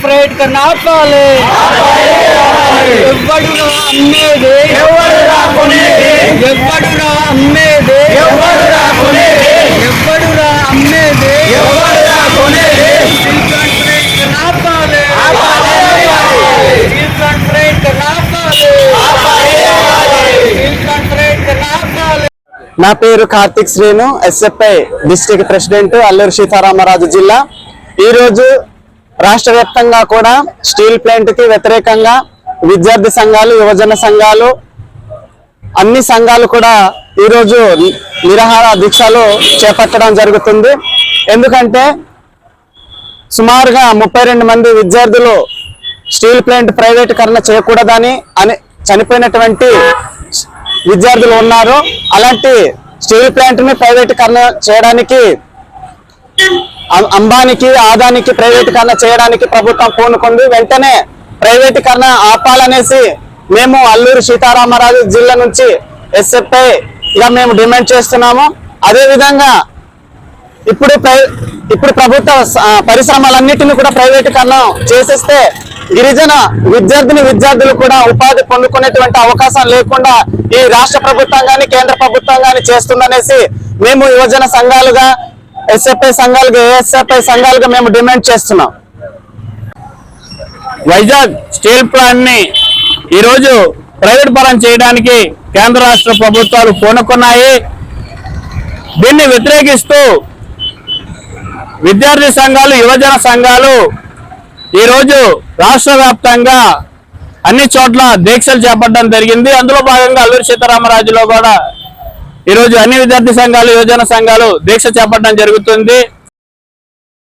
Private కన్నా ఆపాలి ఎవ్వడురా అమ్మేది ఎవ్వడురా అమ్మేది ఎవ్వడురా అమ్మేది స్టీల్ ప్లాంట్ ప్రైవేట్ కన్నా ఆపాలి స్టీల్ కన్నా ఆపాలి స్టీల్ ప్లాంట్ ప్రైవేట్ కన్నా ఆపాలి నా పేరు Karthik Srinu SFI district president Alluri Sitaramaraju జిల్లా ఈ రోజు రాష్ట్ర వ్యాప్తంగా కూడా స్టీల్ ప్లాంట్కి వ్యతిరేకంగా విద్యార్థి సంఘాలు యువజన సంఘాలు అన్ని సంఘాలు కూడా ఈరోజు రోజు నిరాహార దీక్షలు చేపట్టడం జరుగుతుంది. ఎందుకంటే సుమారుగా ముప్పై రెండు మంది విద్యార్థులు స్టీల్ ప్లాంట్ ప్రైవేటీకరణ చేయకూడదని అని చనిపోయినటువంటి విద్యార్థులు ఉన్నారు. అలాంటి స్టీల్ ప్లాంట్ని ప్రైవేటీకరణ చేయడానికి అంబానికి ఆదానికి ప్రైవేటీకరణ చేయడానికి ప్రభుత్వం పూనుకుంది. వెంటనే ప్రైవేటీకరణ ఆపాలనేసి మేము అల్లూరు సీతారామరాజు జిల్లా నుంచి ఎస్ఎఫ్ఐ ఇలా మేము డిమాండ్ చేస్తున్నాము. అదేవిధంగా ఇప్పుడు ప్రై- ఇప్పుడు ప్రభుత్వ పరిశ్రమలన్నింటినీ పరిశ్రమలన్నిటిని కూడా ప్రైవేటీకరణ చేసేస్తే గిరిజన విద్యార్థిని విద్యార్థులు కూడా ఉపాధి పొందుకునేటువంటి అవకాశం లేకుండా ఈ రాష్ట్ర ప్రభుత్వం కానీ కేంద్ర ప్రభుత్వం కానీ చేస్తుందనేసి మేము యువజన సంఘాలుగా ఎస్ఎఫ్ఐ సంఘాలుగా ఏఎస్ఎఫ్ఐ సంఘాలుగా మేము డిమాండ్ చేస్తున్నాం. వైజాగ్ స్టీల్ ప్లాంట్ని ఈరోజు ప్రైవేట్ పరం చేయడానికి కేంద్ర రాష్ట్ర ప్రభుత్వాలు పూనుకున్నాయి. దీన్ని వ్యతిరేకిస్తూ విద్యార్థి సంఘాలు యువజన సంఘాలు ఈరోజు రాష్ట్ర వ్యాప్తంగా అన్ని చోట్ల దీక్షలు చేపట్టడం జరిగింది. అందులో భాగంగా అల్లూరి సీతారామరాజులో కూడా ఈరోజు అన్ని విద్యార్థి సంఘాలు యువజన సంఘాలు దీక్ష చేపట్టడం జరుగుతుంది.